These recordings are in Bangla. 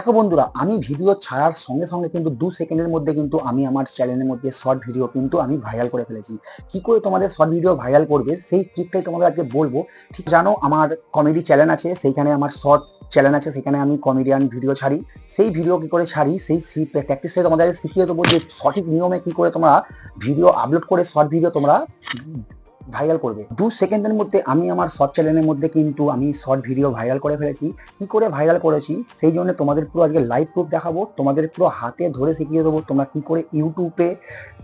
দেখো বন্ধুরা, আমি ভিডিও ছাড়ার সঙ্গে সঙ্গে কিন্তু দু সেকেন্ডের মধ্যে কিন্তু আমি আমার চ্যানেলের মধ্যে শর্ট ভিডিও কিন্তু আমি ভাইরাল করে ফেলেছি। কি করে তোমাদের শর্ট ভিডিও ভাইরাল করবে, সেই ট্রিকটাই তোমাদের আজকে বলব। ঠিক জানো, আমার কমেডি চ্যানেল আছে, সেইখানে আমার শর্ট চ্যানেল আছে সেখানে আমি কমেডিয়ান ভিডিও ছাড়ি। সেই ভিডিও কী করে ছাড়ি, সেই প্র্যাকটিসে তোমাদের শিখিয়ে দেবো যে সঠিক নিয়মে কী করে তোমরা ভিডিও আপলোড করে শর্ট ভিডিও তোমরা ভাইরাল করবে। দু সেকেন্ডের মধ্যে আমি আমার শর্ট চ্যানেলের মধ্যে কিন্তু আমি শর্ট ভিডিও ভাইরাল করে ফেলেছি। কি করে ভাইরাল করেছি? সেই জন্য তোমাদের পুরো আজকে লাইভ প্রুফ দেখাবো। তোমাদের পুরো হাতে ধরে শিখিয়ে দেবো তোমরা কি করে ইউটিউবে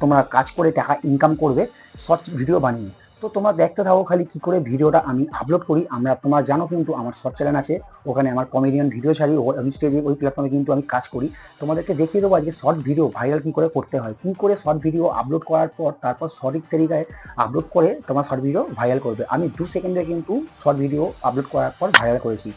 তোমরা কাজ করে টাকা ইনকাম করবে। শর্ট ভিডিও বানিয়ে। তো তোমরা দেখতে থাকো খালি কি করে ভিডিওটা আমি আপলোড করি। আমরা তোমার জানো কিন্তু আমার সব চ্যানেল আছে, ওখানে আমার কমেডিয়ান ভিডিও ছাড়ি ওই স্টেজে ওই প্ল্যাটফর্মে কিন্তু আমি কাজ করি। তোমাদেরকে দেখিয়ে দেবো আজকে শর্ট ভিডিও ভাইরাল কী করে করতে হয়। কী করে শর্ট ভিডিও আপলোড করার পর, তারপর সঠিক তালিকায় আপলোড করে তোমার শর্ট ভিডিও ভাইরাল করবে। আমি দু সেকেন্ডে কিন্তু শর্ট ভিডিও আপলোড করার পর ভাইরাল করেছি।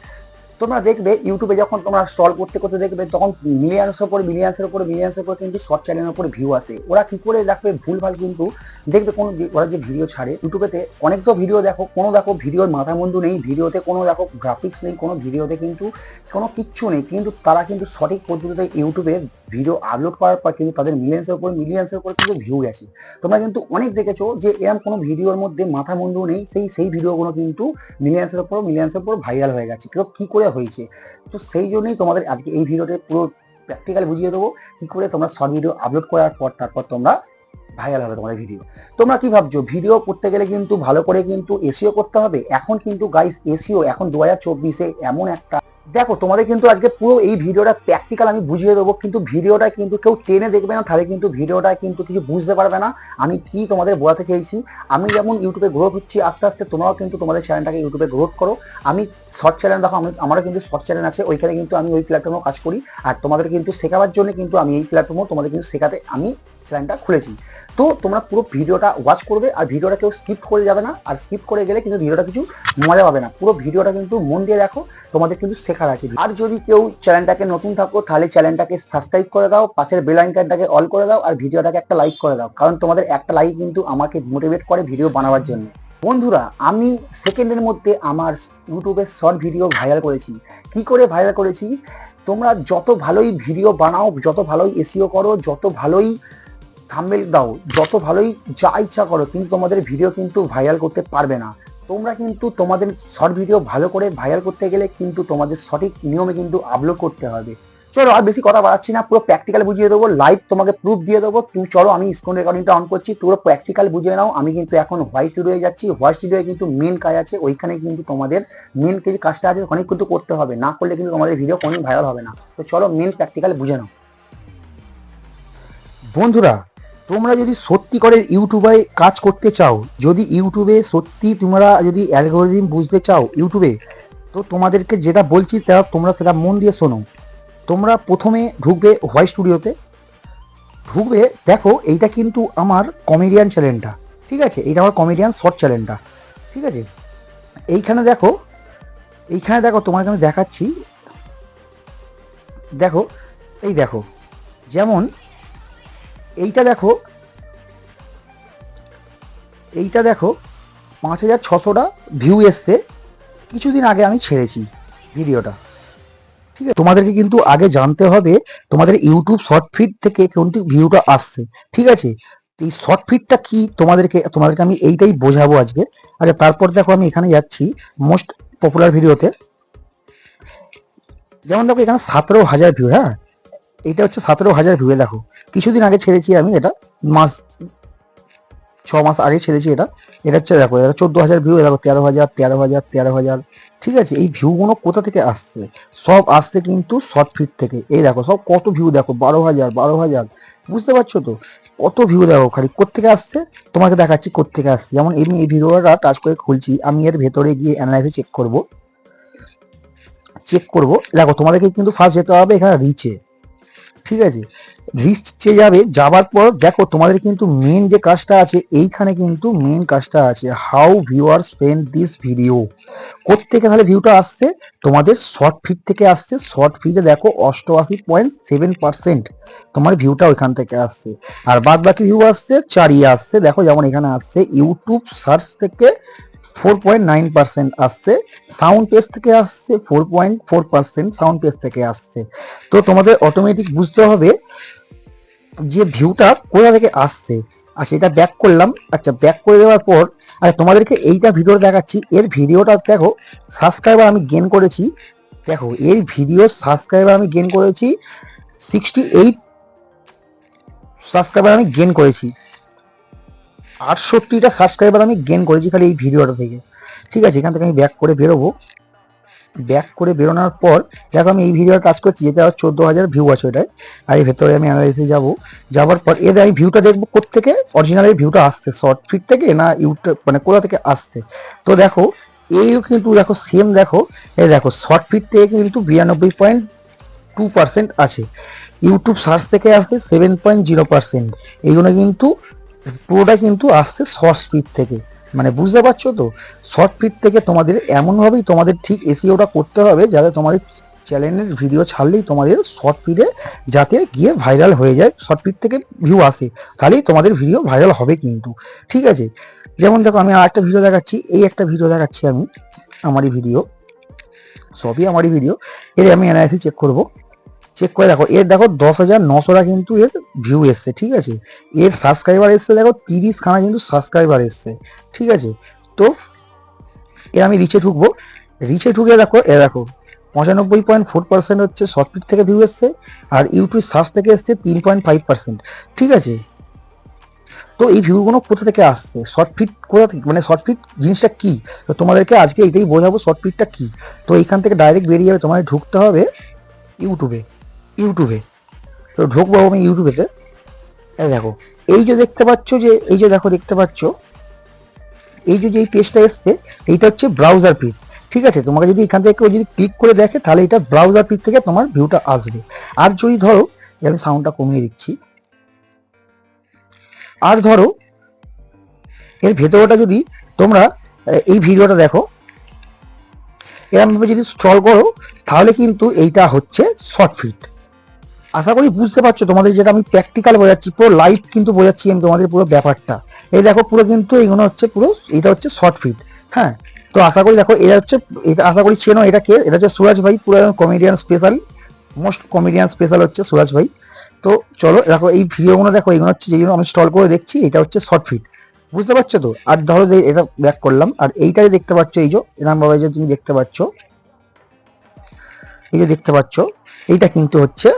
তোমরা দেখবে ইউটিউবে যখন তোমরা স্টল করতে করতে দেখবে, তখন মিলিয়ানসের উপর মিলিয়ানসের উপর মিলিয়ানসের উপর কিন্তু শর্ট চ্যানেলের উপর ভিউ আসে। ওরা কি করে দেখবে? ভুলভাল কিন্তু দেখবে কোনো ওরা যে ভিডিও ছাড়ে ইউটিউবেতে অনেক তো ভিডিও দেখো, কোনো দেখো ভিডিওর মাথা মন্দ নেই ভিডিওতে কোনো দেখো গ্রাফিক্স নেই, কোনো ভিডিওতে কিন্তু কোনো কিচ্ছু নেই, কিন্তু তারা কিন্তু সঠিক পদ্ধতিতে ইউটিউবে ভিডিও আপলোড করার পর কিন্তু তাদের মিলিয়ন্সের উপর মিলিয়ন্সের উপর কিন্তু ভিউ গেছে। তোমরা কিন্তু অনেক দেখেছ যে এরকম কোনো ভিডিওর মধ্যে মাথা মন্দ নেই, সেই সেই ভিডিওগুলো কিন্তু মিলিয়ন্সের উপর মিলিয়ন্সের উপর ভাইরাল হয়ে গেছে। কিন্তু কি করে হয়েছে? তো সেই জন্যই তোমাদের আজকে এই ভিডিওতে পুরো প্র্যাকটিক্যাল বুঝিয়ে দেবো কি করে তোমরা শর্ট ভিডিও আপলোড করার পর, তারপর তোমরা ভাইরাল হবে তোমাদের ভিডিও তোমরা কি ভাবছ? ভিডিও করতে গেলে কিন্তু ভালো করে কিন্তু এসিও করতে হবে? এখন কিন্তু গাইস এসিও এখন দু হাজার চব্বিশে এমন একটা দেখো, তোমাদের কিন্তু আজকে পুরো এই ভিডিওটা প্র্যাকটিক্যাল আমি বুঝিয়ে দেবো, কিন্তু ভিডিওটা কিন্তু কেউ টেনে দেখবে না, তাহলে কিন্তু ভিডিওটা কিন্তু কিছু বুঝতে পারবে না। আমি কি তোমাদের বোঝাতে চাইছি আমি যেমন ইউটিউবে গ্রোথ হচ্ছি, আস্তে আস্তে তোমরাও কিন্তু তোমাদের চ্যানেলটাকে ইউটিউবে গ্রোথ করো। আমি শর্ট চ্যানেল দেখো, আমি আমারও কিন্তু শর্ট চ্যানেল আছে, ওইখানে কিন্তু আমি ওই প্ল্যাটফর্মেও কাজ করি। আর তোমাদের কিন্তু শেখাবার জন্য কিন্তু আমি এই প্ল্যাটফর্মও তোমাদের কিন্তু শেখাতে আমি চ্যানেলটা খুলেছি। তো তোমরা পুরো ভিডিওটা ওয়াচ করবে আর ভিডিওটা কেউ স্কিপ করে যাবে না। আর স্কিপ করে গেলে কিন্তু ভিডিওটা কিছু মজা পাবে না। পুরো ভিডিওটা কিন্তু মন দিয়ে দেখো, তোমাদের কিন্তু শেখার আছে। আর যদি কেউ চ্যানেলটাকে নতুন থাকো, তাহলে চ্যানেলটাকে সাবস্ক্রাইব করে দাও, পাশের বেল আইকনটাকে অল করে দাও, আর ভিডিওটাকে একটা লাইক করে দাও। কারণ তোমাদের একটা লাইক কিন্তু আমাকে মোটিভেট করে ভিডিও বানাবার জন্য। বন্ধুরা, আমি সেকেন্ডের মধ্যে আমার ইউটিউবে শর্ট ভিডিও ভাইরাল করেছি। কি করে ভাইরাল করেছি? তোমরা যত ভালোই ভিডিও বানাও, যত ভালোই এসিও করো, যত ভালোই থাম্বেল দাও, যত ভালোই যা ইচ্ছা করো, কিন্তু তোমাদের ভিডিও কিন্তু ভাইরাল করতে পারবে না। তোমরা কিন্তু তোমাদের শর্ট ভিডিও ভালো করে ভাইরাল করতে গেলে কিন্তু তোমাদের সঠিক নিয়মে কিন্তু আপলোড করতে হবে। চলো আর বেশি কথা বাড়াচ্ছি না, পুরো প্র্যাকটিক্যাল বুঝিয়ে দেবো লাইভ তোমাকে প্রুফ দিয়ে দেবো। তুমি চলো, আমি স্ক্রিন রেকর্ডিংটা অন করছি, পুরো প্র্যাকটিক্যাল বুঝিয়ে নাও। আমি কিন্তু এখন হোয়াইট স্টুডিওয়ে যাচ্ছি হোয়াইট স্টুডিওয়ে কিন্তু মেন কাজ আছে, ওইখানে কিন্তু তোমাদের মেন যে কাজটা আছে ওখানে কিন্তু করতে হবে। না করলে কিন্তু তোমাদের ভিডিও কোনোদিন ভাইরাল হবে না। তো চলো মেন প্র্যাকটিক্যাল বুঝে নাও। বন্ধুরা তোমরা যদি সত্যি করে ইউটিউবে কাজ করতে চাও, যদি ইউটিউবে সত্যি তোমরা যদি অ্যালগোরিদম বুঝতে চাও ইউটিউবে, তো তোমাদেরকে যেটা বলছি তা তোমরা সেটা মন দিয়ে শোনো। তোমরা প্রথমে ঢুকবে হোয়াইট স্টুডিওতে ঢুকবে, দেখো, এইটা কিন্তু আমার কমেডিয়ান চ্যানেলটা ঠিক আছে? এইটা আমার কমেডিয়ান শর্ট চ্যানেলটা ঠিক আছে? এইখানে দেখো এইখানে দেখো, তোমাকে আমি দেখাচ্ছি। দেখো, এই দেখো, যেমন এইটা দেখো। এইটা দেখো, পাঁচ হাজার ছশোটা ভিউ এসছে। কিছুদিন আগে আমি ছেড়েছি ভিডিওটা। ঠিক আছে? তোমাদেরকে কিন্তু আগে জানতে হবে, তোমাদের ইউটিউব শর্ট ফিড থেকে কোনটি ভিউটা আসছে। ঠিক আছে? এই শর্ট ফিডটা কি তোমাদেরকে তোমাদেরকে আমি এইটাই বোঝাবো আজকে। আচ্ছা তারপর দেখো আমি এখানে যাচ্ছি মোস্ট পপুলার ভিডিওতে যেমন দেখো এখানে সতেরো হাজার ভিউ হ্যাঁ? এটা হচ্ছে সতেরো হাজার ভিউ দেখো। কিছুদিন আগে ছেড়েছি আমি এটা, মাস, ছ মাস আগে ছেড়েছি এটা। এটা হচ্ছে দেখো, এটা চোদ্দ হাজার ভিউ দেখো, তেরো হাজার তেরো হাজার তেরো হাজার। ঠিক আছে, এই ভিউগুলো কোথা থেকে আসছে? সব আসছে কিন্তু শর্ট ফিট থেকে। এই দেখো, সব কত ভিউ দেখো, বারো হাজার বারো হাজার। বুঝতে পারছ তো? কত ভিউ দেখো, খালি কোথেকে আসছে? তোমাকে দেখাচ্ছি কোথেকে আসছে। যেমন এমনি এই ভিডিওটা টাচ করে খুলছি, আমি এর ভেতরে গিয়ে অ্যানালাইসে চেক করব। চেক করব। দেখো, তোমাদেরকে কিন্তু ফার্স্ট যেতে হবে এখানে রিচে ঠিক আছে? চেয়ে যাবে, যাবার পর দেখো তোমাদের কিন্তু মেন যে কাজটা আছে, এইখানে কিন্তু মেন কাজটা আছে how viewer spend this video কোথেকে তাহলে ভিউটা আসছে? তোমাদের শর্ট ফিড থেকে আসছে। শর্ট ফিডে দেখো অষ্টআশি পয়েন্ট সেভেন পার্সেন্ট তোমার ভিউটা ওইখান থেকে আসছে। আর বাদ বাকি ভিউ আসছে, চারিয়ে আসছে। দেখো যেমন এখানে আসছে ইউটিউব সার্চ থেকে ফোর পয়েন্ট নাইন পার্সেন্ট আসছে সাউন্ড পেজ থেকে আসছে four point four percent sound page থেকে আসছে। তো তোমাদের অটোমেটিক বুঝতে হবে যে ভিউটা কোথা থেকে আসছে। আর সেটা ব্যাক করলাম। আচ্ছা ব্যাক করে দেওয়ার পর আচ্ছা তোমাদেরকে এইটা ভিডিও দেখাচ্ছি। এর ভিডিওটা দেখো সাবস্ক্রাইবার আমি গেন করেছি। দেখো এই ভিডিও সাবস্ক্রাইবার আমি গেন করেছি সিক্সটি এইট সাবস্ক্রাইবার আমি গেন করেছি। আটষট্টিটা সাবস্ক্রাইবার আমি গেন করেছি খালি এই ভিডিওটা থেকে। ঠিক আছে, এখান থেকে আমি ব্যাক করে বেরোবো। ব্যাক করে বেরোনোর পর, দেখো আমি এই ভিডিওটা কাজ করছি যেটা আমার চোদ্দ হাজার ভিউ আছে ওটায়। আর এর ভেতরে আমি অ্যানালাইসে যাব। যাওয়ার পর এর আমি ভিউটা দেখব কোথেকে অরিজিনালের ভিউটা আসছে শর্ট ফিট থেকে না ইউটিউব মানে কোথা থেকে আসছে? তো দেখো, এই কিন্তু দেখো সেম দেখো, এই দেখো শর্ট ফিট থেকে কিন্তু বিরানব্বই পয়েন্ট টু পার্সেন্ট আছে। ইউটিউব সার্চ থেকে আসছে সেভেন পয়েন্ট জিরো পার্সেন্ট এইগুলো কিন্তু পুরোটা কিন্তু আসছে শর্ট স্পিড থেকে। মানে বুঝতে পারছ তো? শর্ট ফিট থেকে তোমাদের এমনভাবেই তোমাদের ঠিক এসিওটা করতে হবে যাতে তোমাদের চ্যানেলের ভিডিও ছাড়লেই তোমাদের শর্ট ফিডে যাতে গিয়ে ভাইরাল হয়ে যায় শর্ট ফিট থেকে ভিউ আসে। তাহলেই তোমাদের ভিডিও ভাইরাল হবে কিন্তু। ঠিক আছে? যেমন দেখো, আমি আর একটা ভিডিও দেখাচ্ছি। এই একটা ভিডিও দেখাচ্ছি আমি, আমারই ভিডিও সবই আমারই ভিডিও এর আমি অ্যানালাইসিস চেক করব। চেক করে দেখো। এর দেখো দশ হাজার নশোটা কিন্তু এর ভিউ এসছে, ঠিক আছে? এর সাবস্ক্রাইবার এসছে দেখো তিরিশ খানা কিন্তু সাবস্ক্রাইবার এসছে, ঠিক আছে? তো এর আমি রিচে ঢুকবো। রিচে ঢুকে দেখো, এ দেখো, পঁচানব্বই পয়েন্ট ফোর পার্সেন্ট হচ্ছে শর্টফিট থেকে ভিউ এসছে আর ইউটিউব সার্চ থেকে এসছে তিন পয়েন্ট ফাইভ পার্সেন্ট ঠিক আছে? তো এই ভিউগুলো কোথা থেকে আসছে? শর্ট ফিট কোথা থেকে মানে শর্ট ফিট জিনিসটা কী? তো তোমাদেরকে আজকে এটাই বোঝাবো শর্ট ফিটটা কি? তো এইখান থেকে ডাইরেক্ট বেরিয়ে যাবে তোমাদের ঢুকতে হবে ইউটিউবে ইউটিউবে। তো ঢুকবো আমি ইউটিউবেতে। দেখো, এই যে দেখতে পাচ্ছ যে, এই যে দেখো দেখতে পাচ্ছ, এই যে এই পেজটা এসছে, এইটা হচ্ছে ব্রাউজার পেজ ঠিক আছে, তোমাকে যদি এখান থেকে কেউ যদি ক্লিক করে দেখে, তাহলে এটা ব্রাউজার পেজ থেকে তোমার ভিউটা আসবে। আর যদি ধরো আমি সাউন্ডটা কমিয়ে দিচ্ছি। আর ধরো, এর ভেতরটা যদি তোমরা, এই ভিডিওটা দেখো এরকমভাবে যদি স্ক্রল করো, তাহলে কিন্তু এইটা হচ্ছে শর্ট ফিট আশা করি বুঝতে পারছ তোমাদের যেটা আমি প্র্যাকটিক্যাল বোঝাচ্ছি, পুরো লাইভ কিন্তু বোঝাচ্ছি আমি তোমাদের পুরো ব্যাপারটা। এই দেখো পুরো কিন্তু এইগুলো হচ্ছে পুরো এটা হচ্ছে শর্ট ফিট হ্যাঁ? তো আশা করি দেখো, এটা হচ্ছে, এটা আশা করি চেনো এটা কে? এটা হচ্ছে সুরাজ ভাই, পুরো comedian special most comedian special হচ্ছে সুরাজ ভাই। তো চলো, দেখো এই ভিডিওগুলো দেখো এইগুলো হচ্ছে যেগুলো আমি স্টল করে দেখছি, এটা হচ্ছে শর্ট ফিট বুঝতে পারছ তো? আর ধরো যে এটা ব্যাক করলাম, আর এইটা যে দেখতে পাচ্ছ, এই যে এরকম ভাবে যে তুমি দেখতে পাচ্ছ, এই যে দেখতে পাচ্ছ, এইটা কিন্তু হচ্ছে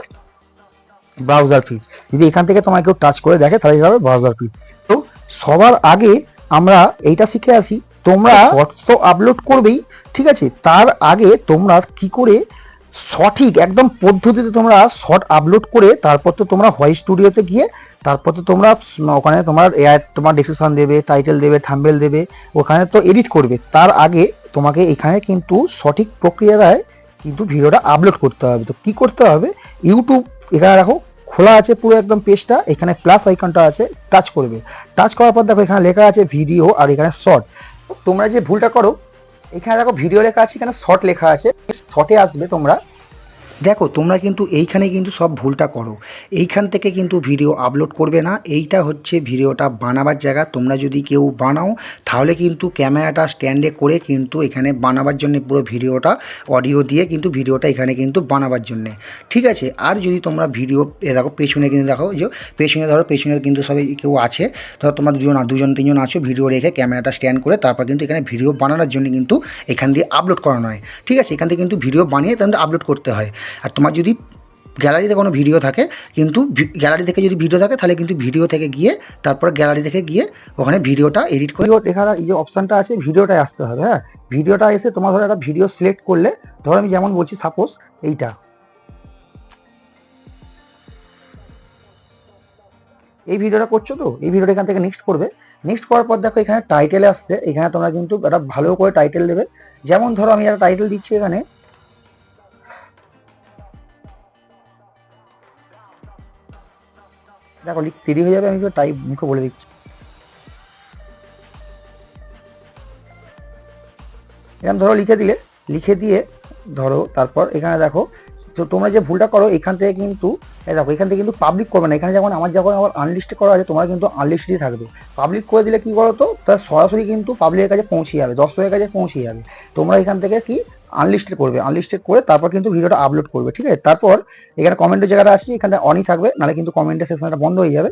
ব্রাউজার ফিজ যদি এখান থেকে তোমায় কেউ টাচ করে দেখে তাহলে হবে ব্রাউজার ফিজ তো সবার আগে আমরা এইটা শিখে আসি তোমরা শর্টস তো আপলোড করবেই ঠিক আছে? তার আগে তোমরা কি করে সঠিক একদম পদ্ধতিতে তোমরা শর্ট আপলোড করে তারপর তো তোমরা ভয়েস স্টুডিওতে গিয়ে তারপর তো তোমরা ওখানে তোমার এআই তোমার ডিসক্রিপশন দেবে টাইটেল দেবে থাম্বেল দেবে ওখানে তো এডিট করবে। তার আগে তোমাকে এখানে কিন্তু সঠিক প্রক্রিয়ায় কিন্তু ভিডিওটা আপলোড করতে হবে। তো কি করতে হবে? ইউটিউব এখানে দেখো, খোলা আছে পুরো একদম পেজটা, এখানে প্লাস আইকনটা আছে টাচ করবে। টাচ করার পর দেখো, এখানে লেখা আছে ভিডিও আর এখানে শর্ট তোমরা যে ভুলটা করো, এখানে দেখো ভিডিও লেখা আছে, এখানে শর্ট লেখা আছে। শর্টে আসবে তোমরা। দেখো, তোমরা কিন্তু এইখানে কিন্তু সব ভুলটা করো। এইখান থেকে কিন্তু ভিডিও আপলোড করবে না। এইটা হচ্ছে ভিডিওটা বানাবার জায়গা। তোমরা যদি কেউ বানাও, তাহলে কিন্তু ক্যামেরাটা স্ট্যান্ডে করে কিন্তু এখানে বানাবার জন্য পুরো ভিডিওটা অডিও দিয়ে কিন্তু ভিডিওটা এখানে কিন্তু বানাবার জন্য। ঠিক আছে? আর যদি তোমরা ভিডিও, এ দেখো, পেছনে কিন্তু দেখো যে, পেছনে ধরো, পেছনে কিন্তু সবাই কেউ আছে, ধরো তোমরা দুজন দুজন, তিনজন আছো, ভিডিও রেখে ক্যামেরাটা স্ট্যান্ড করে তারপর কিন্তু এখানে ভিডিও বানানোর জন্য কিন্তু এখান দিয়ে আপলোড করানো হয়। ঠিক আছে? এখান থেকে কিন্তু ভিডিও বানিয়ে তাহলে আপলোড করতে হয়। আর তোমার যদি গ্যালারিতে কোনো ভিডিও থাকে, কিন্তু গ্যালারি থেকে যদি ভিডিও থাকে, তাহলে কিন্তু ভিডিও থেকে গিয়ে, তারপর গ্যালারি থেকে গিয়ে ওখানে ভিডিওটা এডিট করে দেখার এই যে অপশনটা আছে, ভিডিওটায় আসতে হবে হ্যাঁ? ভিডিওটা এসে তোমার ধরো একটা ভিডিও সিলেক্ট করলে, ধরো আমি যেমন বলছি সাপোজ এইটা। এই ভিডিওটা করছ তো? এই ভিডিওটা এখান থেকে নেক্সট করবে। নেক্সট করার পর দেখো এখানে টাইটেলে আসছে, এখানে তোমরা কিন্তু একটা ভালো করে টাইটেল দেবে। যেমন ধরো আমি একটা টাইটেল দিচ্ছি এখানে দেখো, লিখ দেরি হয়ে যাবে, আমি তো টাইপ মুখে বলে দিচ্ছি। এরকম ধরো লিখে দিলে, লিখে দিয়ে ধরো, তারপর এখানে দেখো তো তোমরা যে ভুলটা করো, এখান থেকে কিন্তু দেখো, এখান থেকে কিন্তু পাবলিক করবে না। এখানে যখন আমার যখন আমার আনলিস্টেড করা আছে, তোমরা কিন্তু আনলিস্টেডই থাকবে। পাবলিক করে দিলে কি করো তো তার সরাসরি কিন্তু পাবলিকের কাছে পৌঁছে যাবে, দর্শকের কাছে পৌঁছে যাবে। তোমরা এখান থেকে কি? আনলিস্টেড করবে। আনলিস্টেড করে তারপর কিন্তু ভিডিওটা আপলোড করবে, ঠিক আছে? তারপর এখানে কমেন্টের জায়গাটা আসছে এখানে অনই থাকবে, নাহলে কিন্তু কমেন্টের সেকশনটা বন্ধ হয়ে যাবে।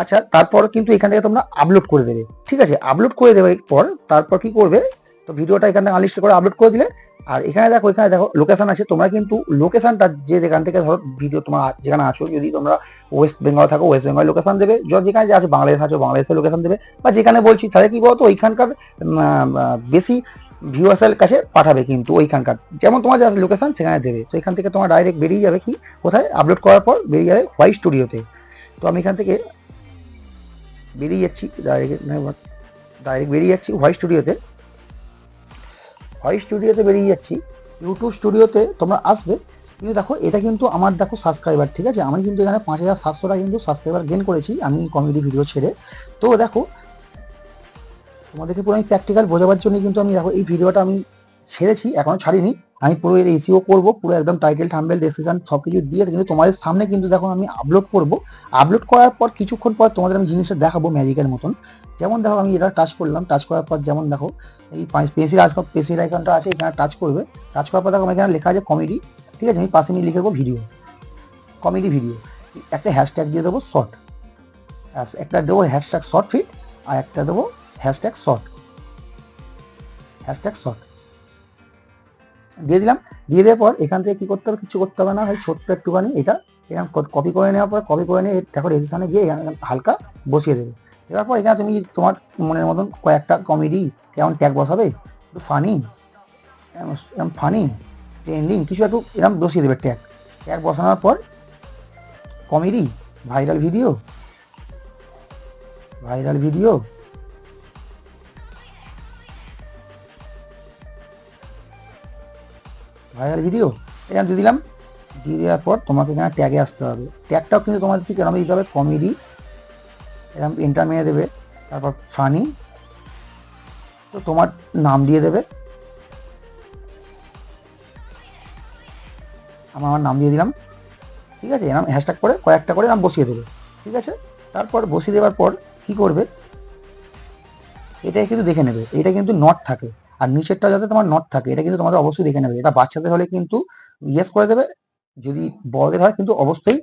আচ্ছা তারপর কিন্তু এখান থেকে তোমরা আপলোড করে দেবে, ঠিক আছে? আপলোড করে দেবে পর, তারপর কি করবে? তো ভিডিওটা এখানে আনলিস্টেড করে আপলোড করে দিলে আর এখানে দেখো এখানে দেখো লোকেশন আছে। তোমরা কিন্তু লোকেশনটা যে যেখান থেকে ধরো ভিডিও তোমার যেখানে আছো, যদি তোমরা ওয়েস্ট বেঙ্গল থাকো ওয়েস্ট বেঙ্গল লোকেশন দেবে। যেখানে যে আছো বাংলাদেশ আছো বাংলাদেশের লোকেশন দেবে। বা যেখানে বলছি, তাহলে কি বলতো, ওইখানকার বেশি ভিউয়ার্সের কাছে পাঠাবে কিন্তু ওইখানকার। যেমন তোমার যা লোকেশন সেখানে দেবে। তো এখান থেকে তোমার ডাইরেক্ট বেরিয়ে যাবে কি? কোথায়? আপলোড করার পর বেরিয়ে যাবে হোয়াই স্টুডিওতে তো। আমি এখান থেকে বেরিয়ে যাচ্ছি ডাইরেক্ট ডাইরেক্ট বেরিয়ে যাচ্ছি হোয়াই স্টুডিওতে হোয়াই স্টুডিওতে বেরিয়ে যাচ্ছি। ইউটিউব স্টুডিওতে তোমরা আসবে। কিন্তু দেখো, এটা কিন্তু আমার দেখো সাবস্ক্রাইবার ঠিক আছে? আমি কিন্তু এখানে পাঁচ হাজার সাতশোটা কিন্তু সাবস্ক্রাইবার গেন করেছি, আমি কমেডি ভিডিও ছেড়ে। তো দেখো, তোমাদেরকে পুরো আমি প্র্যাকটিক্যাল বোঝাবার জন্য কিন্তু আমি দেখো এই ভিডিওটা আমি ছেড়েছি, এখনও ছাড়িনি। আমি পুরো এর এসিও করব, পুরো একদম টাইটেল থাম্বেল ডেসক্রিপশন সব কিছু দিয়ে কিন্তু তোমাদের সামনে কিন্তু দেখো আমি আপলোড করব। আপলোড করার পর কিছুক্ষণ পর তোমাদের আমি জিনিসটা দেখাবো ম্যাজিকের মতন। যেমন দেখো আমি এটা টাচ করলাম টাচ করার পর যেমন দেখো, এই পেন্সিল আজকে পেন্সিল আইকনটা আছে, এখানে টাচ করবে। টাচ করার পর দেখো এখানে লেখা আছে কমেডি ঠিক আছে? আমি পাশে নিয়ে লিখে দেবো ভিডিও কমেডি ভিডিও একটা হ্যাশট্যাগ দিয়ে দেবো শর্ট একটা দেবো হ্যাশট্যাগ শর্ট ফিট আর একটা দেবো হ্যাশট্যাগ শর্ট হ্যাশট্যাগ শর্ট দিয়ে দিলাম। দিয়ে দেওয়ার পর এখান থেকে কি করতে হবে? কিছু করতে হবে না। হয় ছোট্ট একটুখানি এটা। এখানে কপি করে নেওয়ার পর কপি করে নিয়ে দেখো রেজিস্ট্রেশনে গিয়ে হালকা বসিয়ে দেবে। দেওয়ার পর এখানে তুমি তোমার মনের মতন কয়েকটা কমেডি যেমন ট্যাগ বসাবে, একটু ফানি এরকম ফানি ট্রেন্ডিং কিছু একটু এরকম বসিয়ে দেবে ট্যাগ ট্যাগ বসানোর পর comedy viral video viral video viral video এরকম দিয়ে দিলাম। দিয়ে দেওয়ার পর তোমাকে এখানে ট্যাগে আসতে হবে। ট্যাগটাও কিন্তু তোমাদের ঠিক এরকম দিতে হবে কমেডি এরকম এন্টার মেরে দেবে, তারপর ফানি তো তোমার নাম দিয়ে দেবে। আমার আমার নাম দিয়ে দিলাম। ঠিক আছে? এরকম হ্যাশট্যাগ করে কয়েকটা করে নাম বসিয়ে দেবে। ঠিক আছে? তারপর বসিয়ে দেওয়ার পর কি করবে? এটাই কিন্তু দেখে নেবে। এটা কিন্তু নট থাকে। আর নিচেরটা যাতে তোমার নট থাকে, এটা কিন্তু তোমাদের অবশ্যই দেখে নেবে। এটা বাচ্চাদের হলে কিন্তু ইয়েস করে দেবে, যদি বড়দের হয় কিন্তু অবশ্যই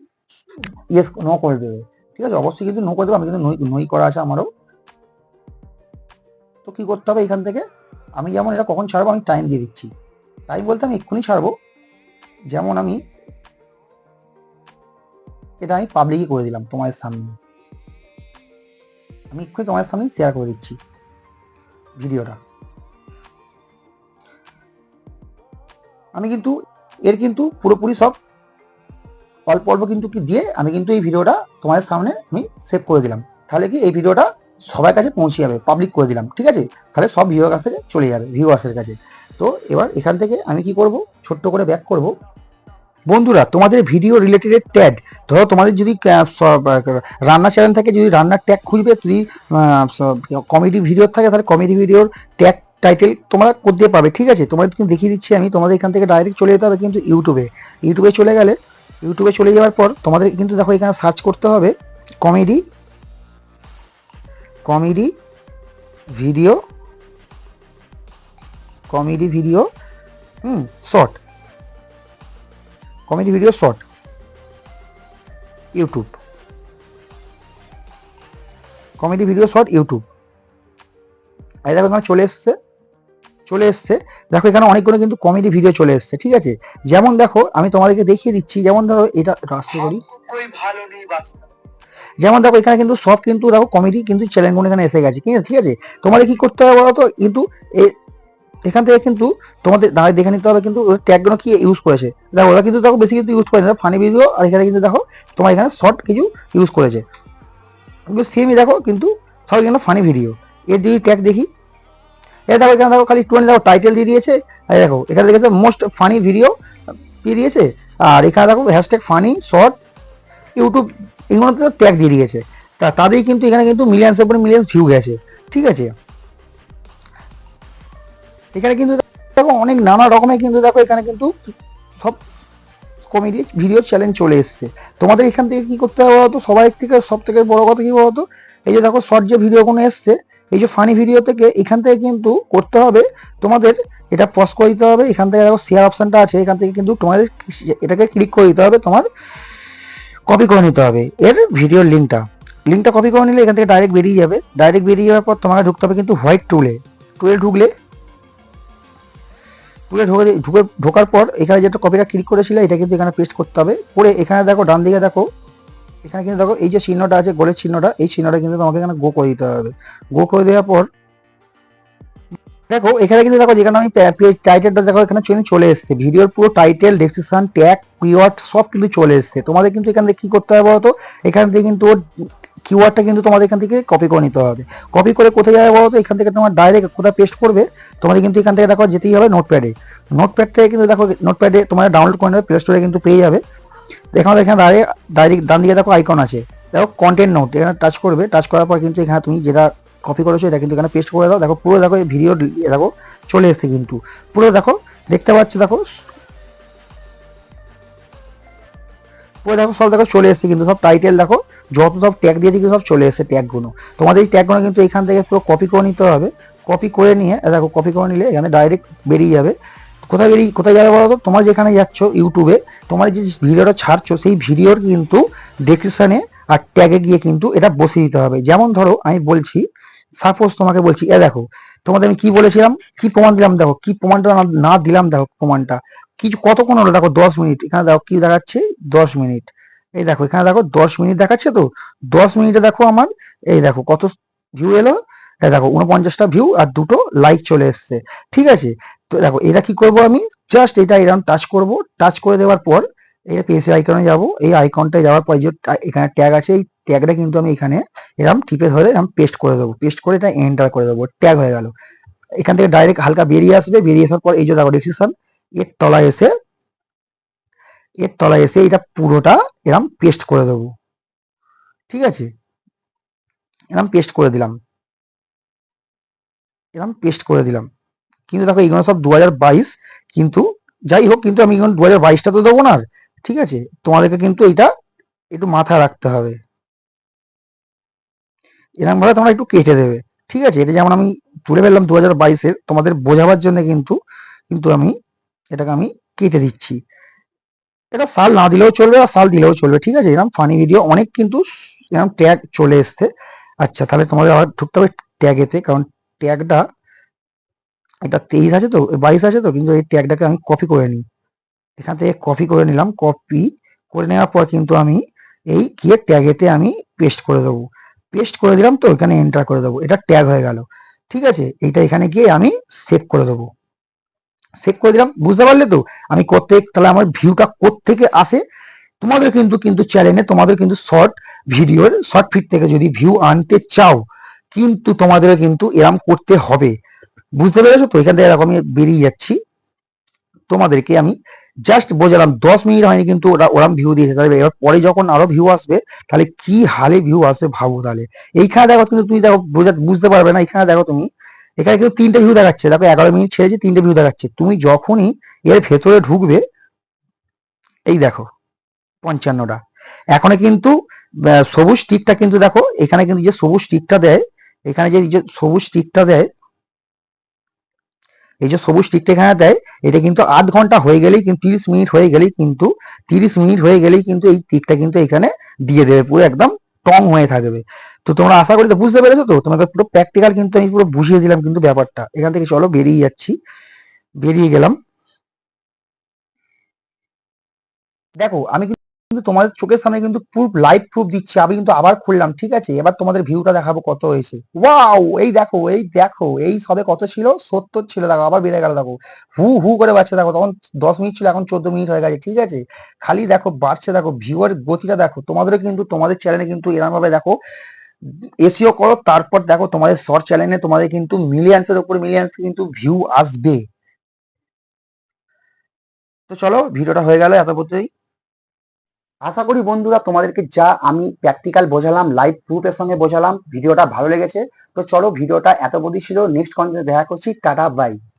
ইয়েস নো করে দেবে। ঠিক আছে? অবশ্যই কিন্তু নো করে দেবে, আমি কিন্তু নই নই করা আছে আমারও। তো কি করতে হবে এখান থেকে? আমি যেমন এটা কখন ছাড়বো, আমি টাইম দিয়ে দিচ্ছি। টাইম বলতে আমি এক্ষুনি ছাড়বো। যেমন আমি এটা আমি পাবলিকই করে দিলাম তোমাদের সামনে। আমি এক্ষুনি তোমাদের সামনে শেয়ার করে দিচ্ছি ভিডিওটা। আমি কিন্তু, এর কিন্তু পুরোপুরি সব অল্প অল্প কিন্তু কি দিয়ে আমি কিন্তু এই ভিডিওটা তোমাদের সামনে আমি সেভ করে দিলাম। তাহলে কি এই ভিডিওটা সবার কাছে পৌঁছে যাবে পাবলিক করে দিলাম, ঠিক আছে? তাহলে সব ভিউয়ার কাছে চলে যাবে ভিউয়ার্সের কাছে। তো এবার এখান থেকে আমি কি করব, ছোট্ট করে ব্যাক করব। বন্ধুরা, তোমাদের ভিডিও রিলেটেড ট্যাগ ধরো তোমাদের যদি রান্না চ্যানেল থাকে যদি রান্নার ট্যাগ খুঁজবে, যদি কমেডি ভিডিও থাকে, তাহলে কমেডি ভিডিওর ট্যাগ টাইটেল তোমরা দিয়ে পাবে, ঠিক আছে? তোমাদের কিন্তু দেখিয়ে দিচ্ছি আমি, তোমাদের এখান থেকে ডাইরেক্ট চলে যেতে হবে কিন্তু ইউটিউবে ইউটিউবে চলে গেলে ইউটিউবে চলে যাওয়ার পর তোমাদের কিন্তু দেখো এখানে সার্চ করতে হবে comedy comedy video comedy video hmm short comedy video short YouTube comedy video short YouTube এই দেখো এখানে চলে এসছে। চলে এসছে। দেখো এখানে অনেকগুলো কিন্তু কমেডি ভিডিও চলে এসছে ঠিক আছে? যেমন দেখো আমি তোমাদেরকে দেখিয়ে দিচ্ছি যেমন ধরো এটা রাস্তা করি যেমন দেখো এখানে কিন্তু সব কিন্তু দেখো কমেডি কিন্তু চ্যালেঞ্জগুলো এখানে এসে গেছে ঠিক আছে তোমাদের কি করতে হবে বলো তো কিন্তু এখান থেকে কিন্তু তোমাদের দাঁড়িয়ে দেখে নিতে হবে কিন্তু ট্যাগগুলো কি ইউজ করেছে। দেখো ওরা কিন্তু দেখো বেশি কিন্তু ইউজ করেছে ফানি ভিডিও আর এখানে কিন্তু দেখো তোমার এখানে শর্ট কিছু ইউজ করেছে। কিন্তু সেমই দেখো কিন্তু সব এখানে ফানি ভিডিও এর যদি ট্যাগ দেখি এ দেখো, এখানে দেখো, খালি একটুখানি দেখো টাইটেল দিয়ে দিয়েছে। আর দেখো, এখানে দেখেছ মোস্ট ফানি ভিডিও দিয়ে দিয়েছে। আর এখানে দেখো হ্যাশট্যাগ ফানি শর্ট ইউটিউব এগুলোতে তো ট্যাগ দিয়ে দিয়েছে। তা তাদেরই কিন্তু এখানে কিন্তু মিলিয়ন্সের উপরে মিলিয়ন্স ভিউ গেছে। ঠিক আছে? এখানে কিন্তু দেখো, অনেক নানা রকমের কিন্তু দেখো, এখানে কিন্তু সব কমেডি ভিডিও চ্যালেঞ্জ চলে এসছে। তোমাদের এখান থেকে কি করতে হবে বলতো সবাই থেকে সব থেকে বড় কথা কি বলতো এই যে দেখো শর্ট যে ভিডিওগুলো এসছে এই যে ফানি ভিডিও থেকে এখান থেকে কিন্তু করতে হবে তোমাদের এটা পজ করে দিতে হবে। এখান থেকে দেখো শেয়ার অপশনটা আছে, এখান থেকে কিন্তু তোমাদের এটাকে ক্লিক করে দিতে হবে, তোমার কপি করে নিতে হবে। এর ভিডিওর লিঙ্কটা লিঙ্কটা কপি করে নিলে এখান থেকে ডাইরেক্ট বেরিয়ে যাবে। ডাইরেক্ট বেরিয়ে যাওয়ার পর তোমাকে ঢুকতে হবে কিন্তু হোয়াইট টুলে টুলে ঢুকলে টুলে ঢুকে ঢুকে, ঢোকার পর এখানে যেটা কপিটা ক্লিক করেছিলে, এটা কিন্তু এখানে পেস্ট করতে হবে। করে এখানে দেখো, ডান দিকে দেখো এখানে কিন্তু দেখো, এই যে চিহ্নটা আছে, গোলের চিহ্নটা, এই চিহ্নটা কিন্তু তোমাকে এখানে গো করে দিতে হবে। গো করে দেওয়ার পর, দেখো, এখানে কিন্তু দেখো, যেখানে আমি টাইটেলটা দেখো, এখানে চলে চলে এসেছে। ভিডিওর পুরো টাইটেল ডেসক্রিপশন ট্যাগ কিওয়ার্ড সব কিন্তু চলে এসেছে। তোমাদের কিন্তু এখান থেকে কি করতে হবে বলতো? এখান থেকে কিন্তু ওর কিওয়ার্ডটা কিন্তু তোমাদের এখান থেকে কপি করে নিতে হবে। কপি করে কোথায় যাবে বলতো? এখান থেকে তোমার ডাইরেক্ট কোথায় পেস্ট করবে? তোমাদের কিন্তু এখান থেকে দেখো, যেতেই হবে নোটপ্যাডে নোটপ্যাড থেকে কিন্তু দেখো নোটপ্যাডে তোমার ডাউনলোড করে নেবে প্লে স্টোরে কিন্তু পেয়ে যাবে। এখানে এখানে ডাইরেক্ট ডাইরেক্ট ডান দিকে দেখো আইকন আছে। দেখো কন্টেন্ট নোট এখানে টাচ করবে টাচ করার পর কিন্তু এখানে তুমি যেটা কপি করেছ, এটা কিন্তু এখানে পেস্ট করে দাও। দেখো পুরো দেখো ভিডিও দেখো চলে এসেছে কিন্তু। পুরো দেখো, দেখতে পাচ্ছ দেখো? পুরো দেখো সব দেখো চলে এসেছে কিন্তু, সব টাইটেল দেখো, যত সব ট্যাগ দিয়ে দিকে সব চলে এসেছে ট্যাগগুলো তোমাদের এই ট্যাগগুলো কিন্তু এখান থেকে পুরো কপি করে নিতে হবে। কপি করে নিয়ে দেখো কপি করে নিলে এখানে ডাইরেক্ট বেরিয়ে যাবে। কোথায় বেরিয়ে, কোথায় যাবে বলো তো তোমার যেখানে যাচ্ছ ইউটিউবে, তোমার যে ভিডিওটা ছাড়ছো, সেই ভিডিওর কিন্তু ডেসক্রিপশনে আর ট্যাগে গিয়ে কিন্তু এটা বসিয়ে দিতে হবে। যেমন ধরো, আমি বলছি সাপোজ তোমাকে বলছি, এ দেখো, তোমাদের আমি কি বলেছিলাম? কি প্রমাণ দিলাম? দেখো, কি প্রমাণটা না- দিলাম, দেখো, প্রমাণটা। কিছু কতক্ষণ হলো? দেখো, দশ মিনিট। এখানে দেখো, কি দেখাচ্ছে? দশ মিনিট। এই দেখো, এখানে দেখো, দশ মিনিট দেখাচ্ছে তো? দশ মিনিটে দেখো আমার, এই দেখো, কত ভিউ এলো? দেখো উনপঞ্চাশটা ভিউ আর দুটো লাইক চলে এসছে। ঠিক আছে? তো দেখো, এটা কি করব আমি? জাস্ট এটা এরকম টাচ করব। টাচ করে দেওয়ার পর, এই পেসি আইকনে যাব, এই আইকনটায় যাওয়ার পর যে এখানে ট্যাগ আছে, এই ট্যাগটা কিন্তু আমি এখানে এরকম টিপে ধরে এরকম পেস্ট করে দেবো। পেস্ট করে এটা এন্টার করে দেবো। ট্যাগ হয়ে গেল। এখান থেকে ডাইরেক্ট হালকা বেরিয়ে আসবে। বেরিয়ে আসার পর এই যে দেখো ডিসক্রিপশন এর তলায় এসে, এর তলায় এসে এটা পুরোটা এরম পেস্ট করে দেবো। ঠিক আছে? এরম পেস্ট করে দিলাম। এরম পেস্ট করে দিলাম। কিন্তু দেখো এইগুলো সব দু বাইশ, কিন্তু যাই হোক, কিন্তু আমি দু হাজার বাইশটা তো দেবো না। ঠিক আছে? তোমাদেরকে কিন্তু এটা একটু মাথায় রাখতে হবে। এরকম ভাবে তোমরা একটু কেটে দেবে, ঠিক আছে? এটা যেমন আমি তুলে ফেললাম দু হাজার বাইশের তোমাদের বোঝাবার জন্য কিন্তু কিন্তু আমি এটাকে আমি কেটে দিচ্ছি। এটা সাল না দিলেও চলবে আর সাল দিলেও চলবে, ঠিক আছে? এরকম ফানি ভিডিও অনেক কিন্তু এরকম ট্যাগ চলে এসছে। আচ্ছা তাহলে তোমাদের আবার ঢুকতে হবে ট্যাগেতে কারণ ট্যাগটা এটা তেইশ আছে তো বাইশ আছে তো, কিন্তু এই ট্যাগটাকে আমি কপি করে নিই। এখান থেকে কপি করে নিলাম কপি করে নেওয়ার পর কিন্তু আমি এই গিয়ে ট্যাগেতে আমি পেস্ট করে দেবো। পেস্ট করে দিলাম তো, এখানে এন্টার করে দেবো। এটা ট্যাগ হয়ে গেল। ঠিক আছে? এইটা এখানে গিয়ে আমি সেভ করে দেবো। সেভ করে দিলাম। বুঝতে পারলে তো? আমি করতে তাহলে আমার ভিউটা থেকে আসে? তোমাদের কিন্তু কিন্তু চ্যানেলে তোমাদের কিন্তু শর্ট ভিডিওর শর্ট ফিট থেকে যদি ভিউ আনতে চাও, কিন্তু তোমাদের কিন্তু এরম করতে হবে। বুঝতে পেরেছ? তো এখান থেকে এরকম আমি বেরিয়ে যাচ্ছি। তোমাদেরকে আমি জাস্ট বোঝালাম, দশ মিনিট হয়নি কিন্তু ওরা ওরম ভিউ দিয়েছে। তাহলে এবার পরে যখন আরও ভিউ আসবে, তাহলে কি হালে ভিউ আসবে ভাবো তাহলে। এইখানে দেখো কিন্তু তুমি দেখো বোঝা বুঝতে পারবে না, এখানে দেখো তুমি। এখানে কিন্তু তিনটে ভিউ দেখাচ্ছে। দেখো এগারো মিনিট ছেড়েছে, তিনটে ভিউ দেখাচ্ছে। তুমি যখনই এর ভেতরে ঢুকবে, এই দেখো, পঞ্চান্নটা। এখানে কিন্তু সবুজ টিকটা কিন্তু দেখো, এখানে কিন্তু যে সবুজ টিকটা দেয়, এখানে যে সবুজ টিকটা দেয় এই যে সবুজ টিকটা এখানে দেয়, এটা কিন্তু আধ ঘণ্টা হয়ে গেলেই কিন্তু, তিরিশ মিনিট হয়ে গেলেই কিন্তু, তিরিশ মিনিট হয়ে গেলেই কিন্তু এই টিকটা কিন্তু এখানে দিয়ে দেবে, পুরো একদম টং হয়ে থাকবে। তো তোমরা আশা করি তো বুঝতে পেরেছ তো? তোমাকে পুরো প্র্যাকটিক্যাল কিন্তু আমি পুরো বুঝিয়ে দিলাম কিন্তু ব্যাপারটা। এখান থেকে চলো বেরিয়ে যাচ্ছি। বেরিয়ে গেলাম। দেখো, আমি কিন্তু তোমাদের চোখের সামনে কিন্তু প্রুফ লাইভ প্রুফ দিচ্ছি। আমি কিন্তু আবার খুললাম, ঠিক আছে? এবার তোমাদের ভিউটা দেখাবো কত হয়েছে। ওয়াও এই দেখো এই দেখো, এই সবে কত ছিল? সত্তর ছিল, দেখো, আবার বেড়ে গেল, দেখো। হু হু করে বাড়ছে, দেখো, তখন দশ মিনিট ছিল, এখন চোদ্দ মিনিট হয়ে গেছে, ঠিক আছে? খালি দেখো, বাড়ছে, দেখো ভিউয়ার গতিটা দেখো। তোমাদেরও কিন্তু, তোমাদের চ্যানেলে কিন্তু এরকম ভাবে দেখো এসিও করো, তারপর দেখো, তোমাদের শর্ট চ্যানেলে তোমাদের কিন্তু মিলিয়ন্সের উপর মিলিয়ন্স কিন্তু ভিউ আসবে। তো চলো ভিডিওটা হয়ে গেল, এত পর্যন্তই। আশা করি বন্ধুরা তোমাদেরকে যা আমি প্র্যাকটিক্যাল বোঝালাম লাইভ প্রুফের সঙ্গে বোঝালাম, ভিডিওটা ভালো লেগেছে। তো চলো ভিডিওটা এত বদি ছিল নেক্সট কন্টেন্টে দেখা করছি, টাটা বাই